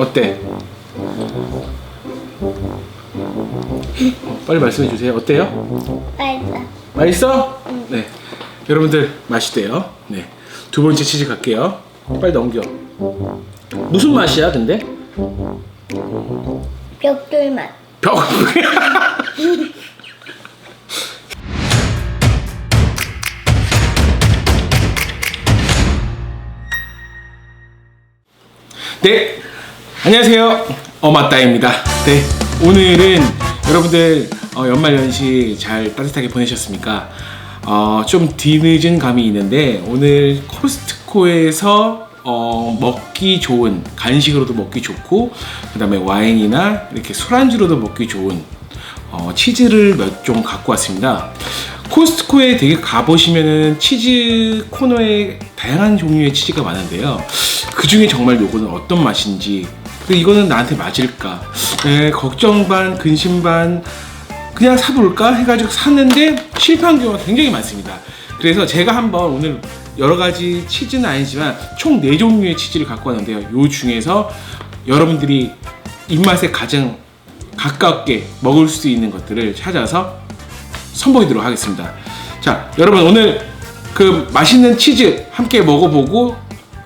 어때? 빨리 말씀해 주세요. 어때요? 맛있어. 맛있어? 네. 여러분들 맛있대요. 네. 두 번째 치즈 갈게요. 빨리 넘겨. 무슨 맛이야, 근데? 벽돌 맛. 벽. 네, 안녕하세요. 어마따입니다. 네, 오늘은 여러분들 어, 연말 연시 잘 따뜻하게 보내셨습니까? 어, 좀 뒤늦은 감이 있는데 오늘 코스트코에서 어, 먹기 좋은 간식으로도 먹기 좋고 그 다음에 와인이나 이렇게 술안주로도 먹기 좋은 어, 치즈를 몇 종 갖고 왔습니다. 코스트코에 되게 가보시면은 치즈 코너에 다양한 종류의 치즈가 많은데요. 그 중에 정말 요거는 어떤 맛인지, 그 이거는 나한테 맞을까? 에, 걱정 반, 근심 반, 그냥 사볼까 해가지고 샀는데 실패한 경우가 굉장히 많습니다. 그래서 제가 한번 오늘 여러 가지 치즈는 아니지만 총네 종류의 치즈를 갖고 왔는데요. 요 중에서 여러분들이 입맛에 가장 가깝게 먹을 수 있는 것들을 찾아서 선보이도록 하겠습니다. 자, 여러분 오늘 그 맛있는 치즈 함께 먹어보고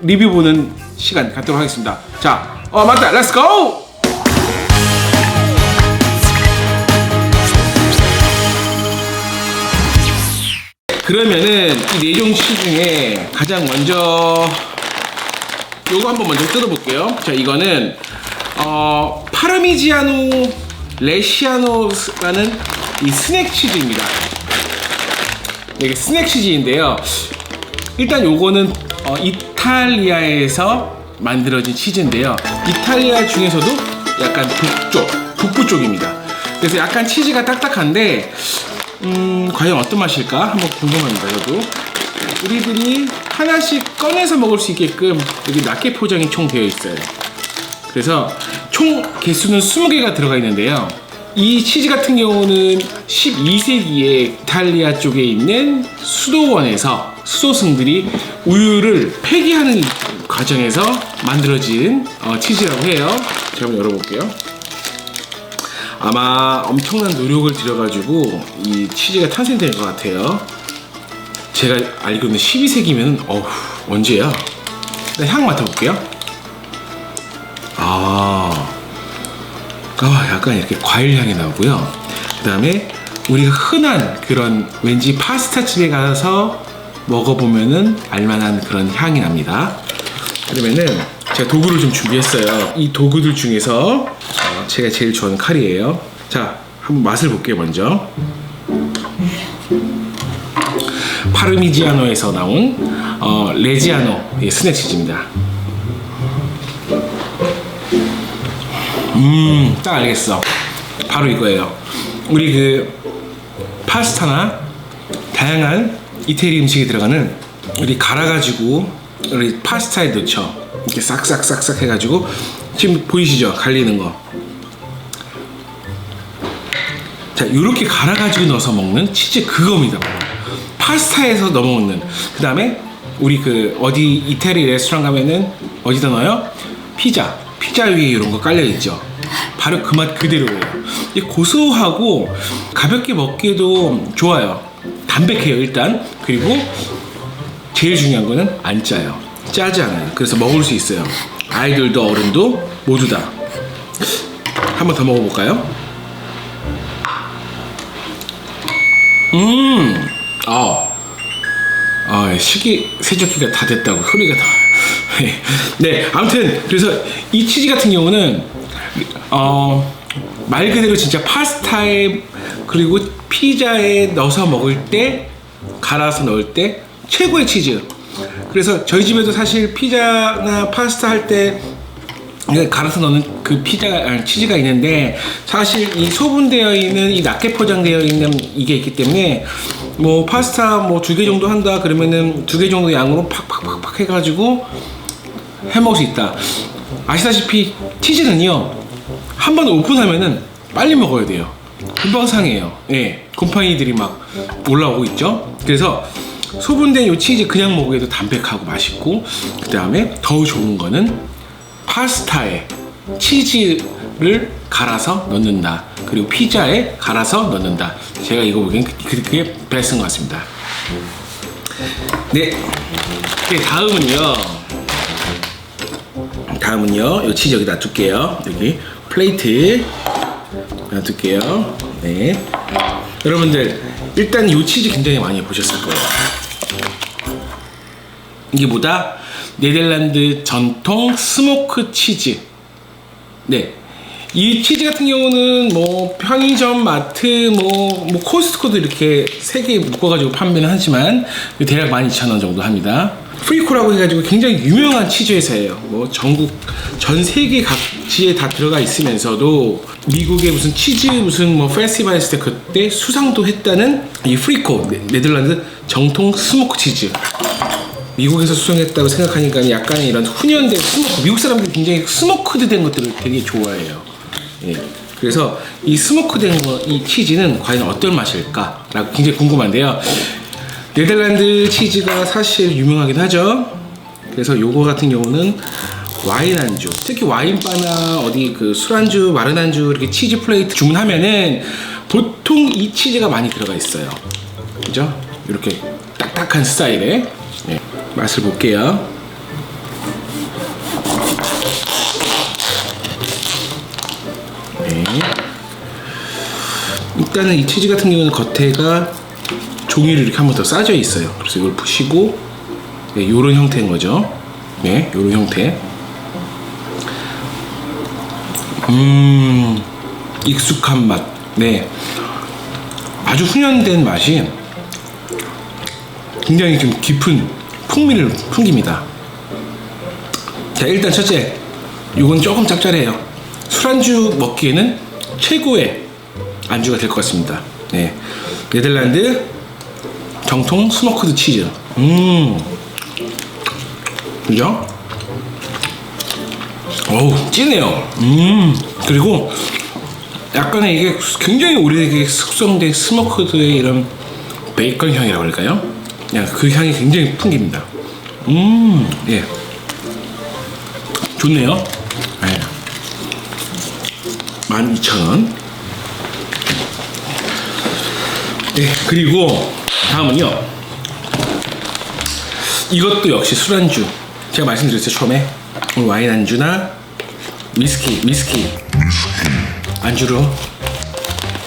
리뷰 보는 시간 갖도록 하겠습니다. 자, 어 맞다, 렛츠 고! 그러면은 이 네종 치즈 중에 가장 먼저 요거 한번 먼저 뜯어볼게요. 자, 이거는 어 파르미지아노 레시아노라는 이 스낵 치즈입니다. 이게 스낵 치즈인데요. 일단 요거는 어, 이탈리아에서 만들어진 치즈인데요. 이탈리아 중에서도 약간 북쪽, 북부 쪽입니다. 그래서 약간 치즈가 딱딱한데 음, 과연 어떤 맛일까? 한번 궁금합니다, 저도. 우리들이 하나씩 꺼내서 먹을 수 있게끔 여기 낱개 포장이 총 되어 있어요. 그래서 총 개수는 20개가 들어가 있는데요. 이 치즈 같은 경우는 12세기에 이탈리아 쪽에 있는 수도원에서 수도승들이 우유를 폐기하는 과정에서 만들어진 어, 치즈라고 해요. 제가 한번 열어볼게요. 아마 엄청난 노력을 들여가지고 이 치즈가 탄생된 것 같아요. 제가 알기로는 12세기면 어후 언제야? 네, 향 맡아볼게요. 아, 아 약간 이렇게 과일 향이 나고요. 그 다음에 우리가 흔한 그런 왠지 파스타 집에 가서 먹어보면은 알만한 그런 향이 납니다. 그러면은 제가 도구를 좀 준비했어요. 이 도구들 중에서 어, 제가 제일 좋아하는 칼이에요. 자, 한번 맛을 볼게요 먼저. 파르미지아노에서 나온 어, 레지아노 예, 스낵 치즈입니다. 음, 딱 알겠어. 바로 이거예요. 우리 그 파스타나 다양한 이태리 음식에 들어가는 우리 갈아가지고 우리 파스타에 넣죠. 이렇게 싹싹싹싹 해가지고 지금 보이시죠? 갈리는 거. 자, 이렇게 갈아가지고 넣어서 먹는 치즈 그겁니다. 파스타에서 넣어 먹는. 그 다음에 우리 그 어디 이태리 레스토랑 가면은 어디다 넣어요? 피자. 피자 위에 이런 거 깔려 있죠. 바로 그 맛 그대로예요. 이 고소하고 가볍게 먹기에도 좋아요. 담백해요 일단. 그리고 제일 중요한 거는 안 짜요. 짜지 않아요. 그래서 먹을 수 있어요. 아이들도 어른도 모두 다. 한 번 더 먹어볼까요? 음, 아, 아, 식이 세척기가 다 됐다고 소리가 다. 네, 아무튼 그래서 이 치즈 같은 경우는 어, 말 그대로 진짜 파스타에 그리고 피자에 넣어서 먹을 때 갈아서 넣을 때 최고의 치즈. 그래서 저희 집에도 사실 피자나 파스타 할때 갈아서 넣는 그 피자가 아니, 치즈가 있는데 사실 이 소분되어 있는 이 낱개 포장되어 있는 이게 있기 때문에 뭐 파스타 뭐 두 개 정도 한다 그러면은 두 개 정도 양으로 팍팍팍팍 해가지고 해 먹을 수 있다. 아시다시피 치즈는요 한 번 오픈하면은 빨리 먹어야 돼요. 금방 상해요. 예, 곰팡이들이 막 올라오고 있죠. 그래서 소분된 요 치즈 그냥 먹어도 담백하고 맛있고 그 다음에 더 좋은 거는 파스타에 치즈를 갈아서 넣는다. 그리고 피자에 갈아서 넣는다. 제가 이거 보기엔 그- 그렇게 베스트인 것 같습니다. 네. 네, 다음은요. 다음은요. 이 치즈 여기 놔둘게요. 여기 플레이트 놔둘게요. 네. 여러분들 일단 이 치즈 굉장히 많이 보셨을 거예요. 이게 뭐다? 네덜란드 전통 스모크 치즈. 네. 이 치즈 같은 경우는 뭐 편의점, 마트, 뭐, 뭐 코스트코도 이렇게 세 개 묶어가지고 판매는 하지만 대략 12,000원 정도 합니다. 프리코라고 해가지고 굉장히 유명한 치즈 회사예요. 뭐 전국 전 세계 각지에 다 들어가 있으면서도 미국의 무슨 치즈 무슨 뭐 페스티벌 했을 때 그때 수상도 했다는 이 프리코 네- 네덜란드 정통 스모크 치즈. 미국에서 수상했다고 생각하니까 약간의 이런 훈연된 스모크 미국 사람들이 굉장히 스모크드 된 것들을 되게 좋아해요. 예. 그래서 이 스모크된 거, 이 치즈는 과연 어떤 맛일까 라고 굉장히 궁금한데요. 네덜란드 치즈가 사실 유명하긴 하죠. 그래서 요거 같은 경우는 와인 안주, 특히 와인바나 어디 그 술안주, 마른 안주 이렇게 치즈 플레이트 주문하면은 보통 이 치즈가 많이 들어가 있어요. 그죠? 이렇게 딱딱한 스타일의 네, 맛을 볼게요. 네. 일단은 이 치즈 같은 경우는 겉에가 종이를 이렇게 한 번 더 싸져 있어요. 그래서 이걸 푸시고 네, 이런 형태인 거죠. 네, 이런 형태. 음, 익숙한 맛. 네, 아주 훈연된 맛이 굉장히 좀 깊은 풍미를 풍깁니다. 자, 일단 첫째, 이건 조금 짭짤해요. 술안주 먹기에는 최고의 안주가 될 것 같습니다. 네, 네덜란드 정통 스모크드 치즈. 음, 그죠? 어우, 진해요. 음, 그리고 약간의 이게 굉장히 오래되게 숙성된 스모크드의 이런 베이컨 향이라고 할까요? 야, 그 향이 굉장히 풍깁니다. 음, 예. 좋네요. 예. 12,000원. 네, 그리고 다음은요. 이것도 역시 술안주. 제가 말씀드렸죠, 처음에. 와인 안주나 위스키, 위스키 안주로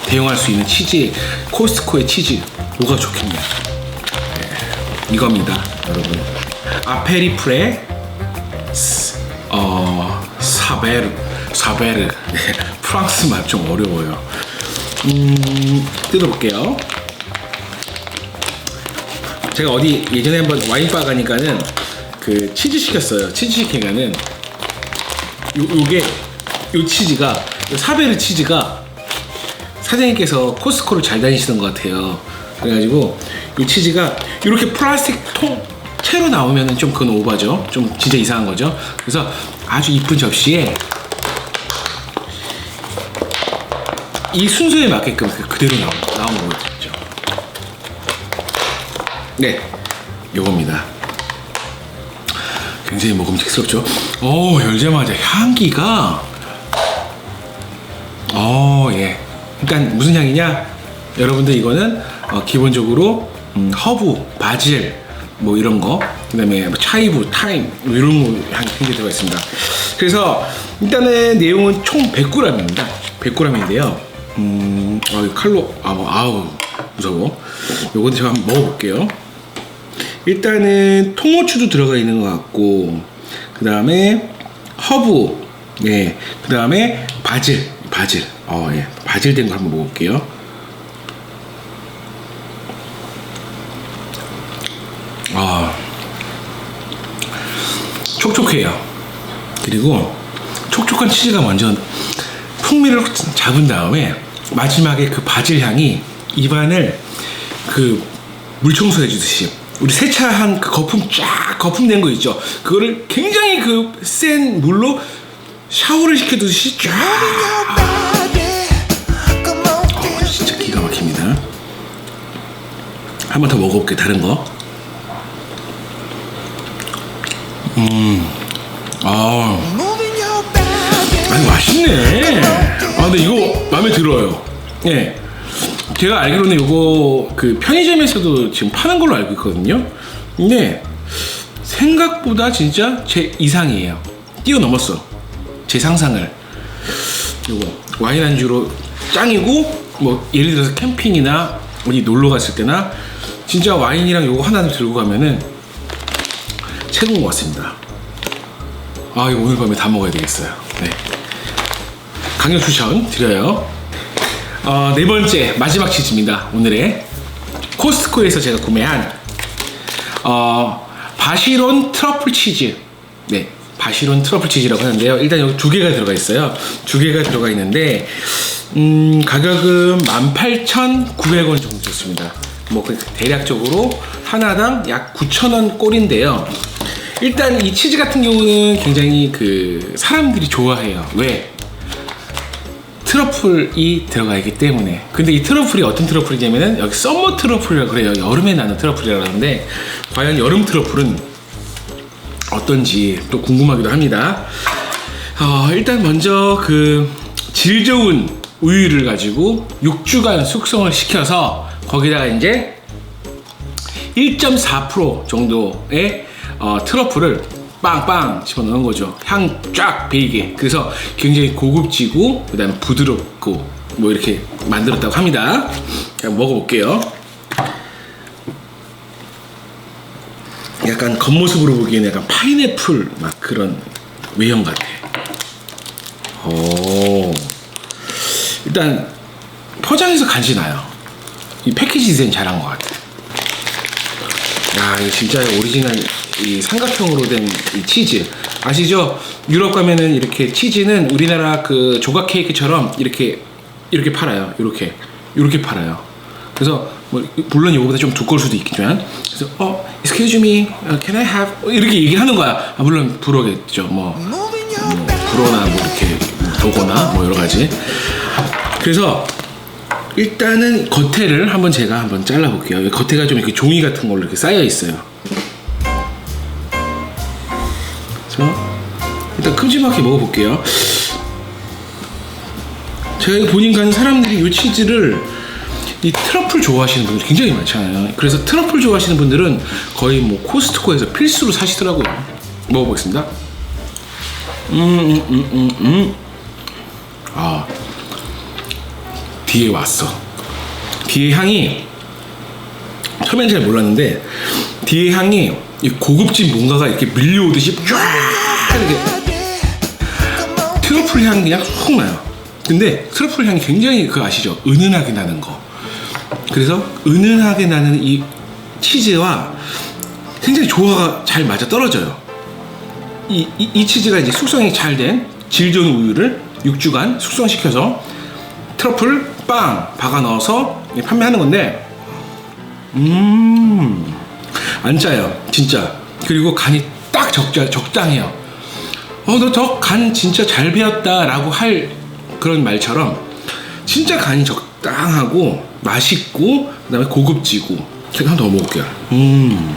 대용할 수 있는 치즈, 코스트코의 치즈. 뭐가 좋겠냐. 네, 이겁니다, 여러분. 아페리프레 스- 어 사베르 사베르 네, 프랑스 맛 좀 어려워요. 음 뜯어볼게요. 제가 어디 예전에 한번 와인바 가니까는 그 치즈 시켰어요. 치즈 시키면은 요 요게 요 치즈가 요 사베르 치즈가 사장님께서 코스코를 잘 다니시는 것 같아요. 그래가지고 이 치즈가 이렇게 플라스틱 통 채로 나오면은 좀 그건 오바죠. 좀 진짜 이상한 거죠. 그래서 아주 이쁜 접시에 이 순서에 맞게끔 그- 그대로 나온, 나온 거죠. 네, 요겁니다. 굉장히 먹음직스럽죠. 오, 열자마자 향기가 어, 예. 일단 무슨 향이냐? 여러분들 이거는 어, 기본적으로 음, 허브, 바질 뭐 이런 거, 그다음에 뭐 차이브, 타임 뭐 이런 거 향이 굉장히 들어가 있습니다. 그래서 일단은 내용은 총 100g입니다. 100g인데요. 음, 어, 이 칼로 아우, 아우 무서워. 요거 제가 한번 먹어볼게요. 일단은 통후추도 들어가 있는 것 같고 그 다음에 허브 예, 그 다음에 바질 바질 어, 예. 바질 된 거 한번 먹어볼게요 아 촉촉해요. 그리고 촉촉한 치즈가 완전 풍미를 잡은 다음에 마지막에 그 바질 향이 입안을 그 물청소 해 주듯이 우리 세차한 그 거품 쫙 거품 낸거 있죠? 그거를 굉장히 그 센 물로 샤워를 시켜두듯이 쫙. 어, 진짜 기가 막힙니다. 한 번 더 먹어볼게 다른 거 음, 아, 맛있네. 아 근데 이거 마음에 들어요. 예. 제가 알기로는 이거 그 편의점에서도 지금 파는 걸로 알고 있거든요. 근데 생각보다 진짜 제 이상이에요. 뛰어넘었어. 제 상상을. 요거 와인 안주로 짱이고 뭐 예를 들어서 캠핑이나 어디 놀러 갔을 때나 진짜 와인이랑 요거 하나 들고 가면은 최고인 것 같습니다. 아 이거 오늘 밤에 다 먹어야 되겠어요. 네. 강력 추천 드려요. 어, 네 번째 마지막 치즈입니다. 오늘의 코스트코에서 제가 구매한 어, 바시론 트러플 치즈. 네, 바시론 트러플 치즈라고 하는데요. 일단 여기 두 개가 들어가 있어요. 두 개가 들어가 있는데 음, 가격은 18,900원 정도 줬습니다. 뭐그 대략적으로 하나당 약 9,000원 꼴인데요. 일단 이 치즈 같은 경우는 굉장히 그 사람들이 좋아해요. 왜? 트러플이 들어가 있기 때문에 근데 이 트러플이 어떤 트러플이냐면은 여기 썸머 트러플이라고 그래요 여름에 나는 트러플이라고 하는데 과연 여름 트러플은 어떤지 또 궁금하기도 합니다 어, 일단 먼저 그 질 좋은 우유를 가지고 6주간 숙성을 시켜서 거기다가 이제 1.4% 정도의 어, 트러플을 빵빵 집어넣은 거죠. 향 쫙 배이게. 그래서 굉장히 고급지고 그다음에 부드럽고 뭐 이렇게 만들었다고 합니다. 그냥 먹어볼게요. 약간 겉모습으로 보기에는 약간 파인애플 막 그런 외형 같아. 오. 일단 포장에서 간지 나요. 이 패키지 디자인 잘한 것 같아. 야, 이거 진짜 오리지널 이 삼각형으로 된 이 치즈 아시죠? 유럽 가면은 이렇게 치즈는 우리나라 그 조각 케이크처럼 이렇게 이렇게 팔아요. 이렇게 이렇게 팔아요. 그래서 뭐 물론 이거보다 좀 두꺼울 수도 있겠지만 그래서 어 excuse me, uh, can I have 이렇게 얘기하는 거야. 아, 물론 불어겠죠. 뭐, 뭐 불어나 뭐 이렇게 도거나 뭐 여러 가지. 그래서 일단은 겉에를 한번 제가 한번 잘라 볼게요. 겉에가 좀 이렇게 종이 같은 걸로 이렇게 쌓여 있어요. 일단 큼지막하게 먹어볼게요. 제가 보니까 사람들이 이 치즈를 이 트러플 좋아하시는 분들 굉장히 많잖아요. 그래서 트러플 좋아하시는 분들은 거의 뭐 코스트코에서 필수로 사시더라고요. 먹어보겠습니다. 음, 음, 음, 음, 음. 아, 뒤에 왔어. 뒤에 향이 처음엔 잘 몰랐는데 뒤에 향이 이 고급진 뭔가가 이렇게 밀려오듯이 쫙 이렇게 트러플 향이 그냥 훅 나요. 근데 트러플 향이 굉장히 그거 아시죠? 은은하게 나는 거. 그래서 은은하게 나는 이 치즈와 굉장히 조화가 잘 맞아 떨어져요. 이, 이, 이 치즈가 이제 숙성이 잘 된 질 좋은 우유를 6주간 숙성시켜서 트러플 빵 박아 넣어서 판매하는 건데, 음, 안 짜요, 진짜. 그리고 간이 딱 적자, 적당해요. 어, 너저간 진짜 잘 배웠다라고 할 그런 말처럼 진짜 간이 적당하고 맛있고 그다음에 고급지고 제가 한번더 먹을게요. 음.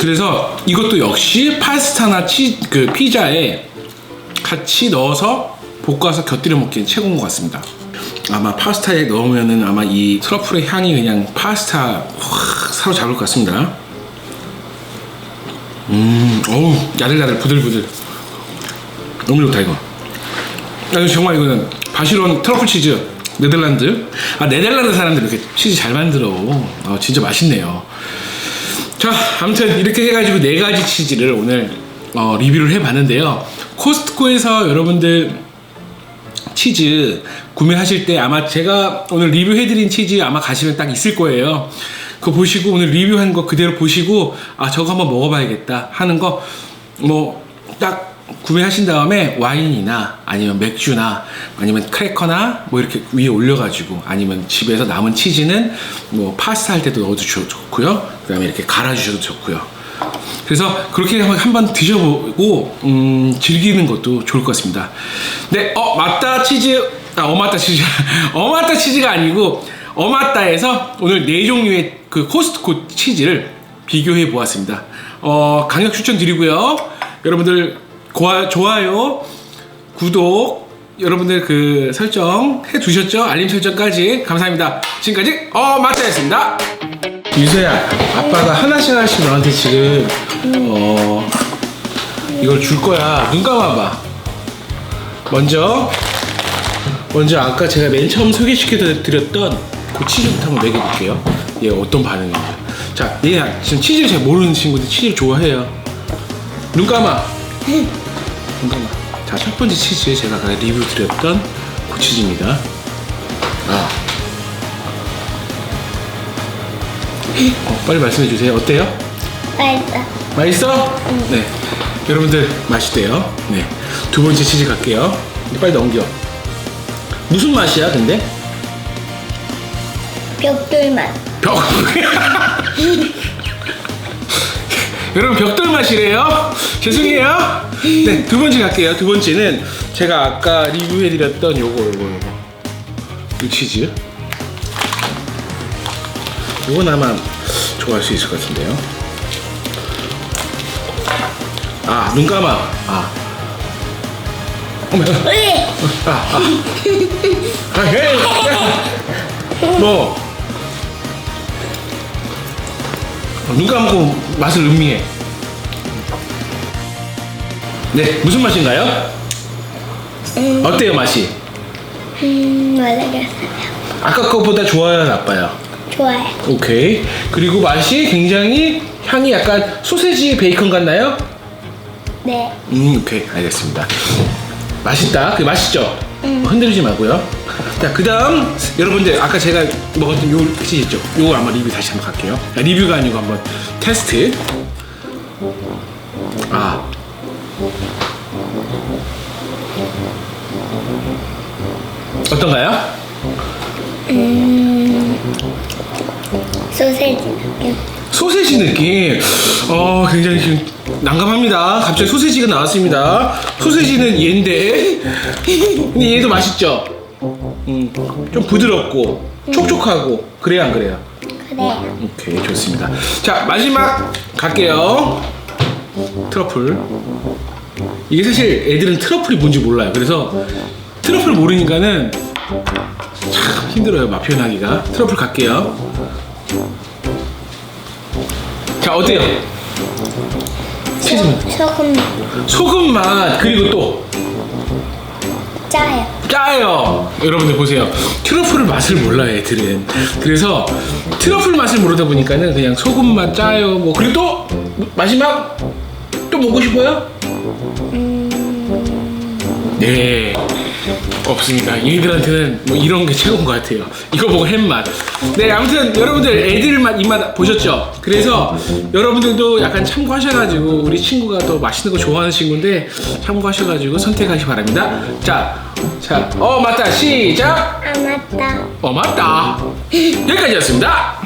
그래서 이것도 역시 파스타나 치, 그 피자에 같이 넣어서 볶아서 곁들여 먹기엔 최고인 것 같습니다. 아마 파스타에 넣으면은 아마 이 트러플의 향이 그냥 파스타 확 사로잡을 것 같습니다. 음, 어우, 야들야들 부들부들. 너무 좋다, 이거. 아, 정말 이거는 바시론 트러플 치즈 네덜란드. 아, 네덜란드 사람들 이렇게 치즈 잘 만들어. 아, 진짜 맛있네요. 자, 아무튼 이렇게 해가지고 네 가지 치즈를 오늘 어, 리뷰를 해봤는데요. 코스트코에서 여러분들 치즈 구매하실 때 아마 제가 오늘 리뷰해드린 치즈 아마 가시면 딱 있을 거예요. 그거 보시고 오늘 리뷰한 거 그대로 보시고 아 저거 한번 먹어봐야겠다 하는 거 뭐 딱 구매하신 다음에 와인이나 아니면 맥주나 아니면 크래커나 뭐 이렇게 위에 올려가지고 아니면 집에서 남은 치즈는 뭐 파스타 할 때도 넣어도 좋- 좋고요. 그 다음에 이렇게 갈아주셔도 좋고요. 그래서 그렇게 한번- 한번 드셔보고 음, 즐기는 것도 좋을 것 같습니다. 네, 어 맞다 치즈, 아 어맞다 치즈, 어맞다 치즈가 아니고 어맞다에서 오늘 네 종류의 그 코스트코 치즈를 비교해 보았습니다. 어 강력 추천드리고요. 여러분들 고아, 좋아요, 구독 여러분들 그 설정 해 두셨죠? 알림 설정까지 감사합니다. 지금까지 어 마타였습니다. 유서야, 아빠가 하나씩 하나씩 너한테 지금 어 이걸 줄 거야. 눈 감아봐. 먼저 먼저 아까 제가 맨 처음 소개시켜 드렸던 그 치즈부터 한번 먹여볼게요. 얘 어떤 반응인지. 자, 얘 지금 치즈를 잘 모르는 친구들 치즈를 좋아해요. 눈 감아. 눈 감아. 자, 첫 번째 치즈 제가 아까 리뷰 드렸던 그 치즈입니다. 아. 어, 빨리 말씀해 주세요. 어때요? 맛있어. 맛있어? 네. 여러분들 맛있대요. 네. 두 번째 치즈 갈게요. 빨리 넘겨. 무슨 맛이야, 근데? 벽돌 맛. 벽. 여러분 벽돌 맛이래요. 죄송해요. 네, 두 번째 갈게요. 두 번째는 제가 아까 리뷰해드렸던 요거, 요거, 요거. 이 치즈. 요건 아마 좋아할 수 있을 것 같은데요. 아, 눈 감아. 아. 어머! 아, 아. 아, 헤이. 뭐. 눈 감고 맛을 음미해. 네, 무슨 맛인가요? 음, 어때요, 맛이? 음, 모르겠어요. 아까 거보다 좋아요, 나빠요? 좋아요. 오케이. 그리고 맛이 굉장히 향이 약간 소세지 베이컨 같나요? 네. 음, 오케이. 알겠습니다. 맛있다. 그 맛있죠? 흔들리지 마고요. 자, 그 다음, 여러분들, 아까 제가 먹었던 요 치즈 있죠? 요거 아마 리뷰 다시 한번 갈게요. 아, 리뷰가 아니고 한번 테스트. 아. 어떤가요? 소세지 느낌. 소세지 느낌. 어, 굉장히 지금 난감합니다. 갑자기 소세지가 나왔습니다. 소세지는 얘인데. 근데 얘도 맛있죠? 음, 좀 부드럽고, 촉촉하고, 그래야 안 그래요? 그래요. 오케이, 좋습니다. 자, 마지막 갈게요. 트러플. 이게 사실 애들은 트러플이 뭔지 몰라요. 그래서 트러플 모르니까는 참 힘들어요, 맛 표현하기가. 트러플 갈게요. 자, 어때요? 치즈 소금 소금 맛 그리고 또 짜요. 짜요. 여러분들 보세요. 트러플 맛을 몰라요, 애들은. 그래서 트러플 맛을 모르다 보니까는 그냥 소금 맛 짜요. 뭐 그리고 또 마지막 또 먹고 싶어요? 네. 없습니다. 얘들한테는 뭐 이런 게 최고인 것 같아요. 이거 보고 햄맛. 네, 아무튼 여러분들 애들 맛 입맛 보셨죠? 그래서 여러분들도 약간 참고하셔가지고 우리 친구가 더 맛있는 거 좋아하는 친구인데 참고하셔가지고 선택하시 기 바랍니다. 자, 자, 어 맞다 시작. 아 맞다. 어 맞다. 여기까지였습니다.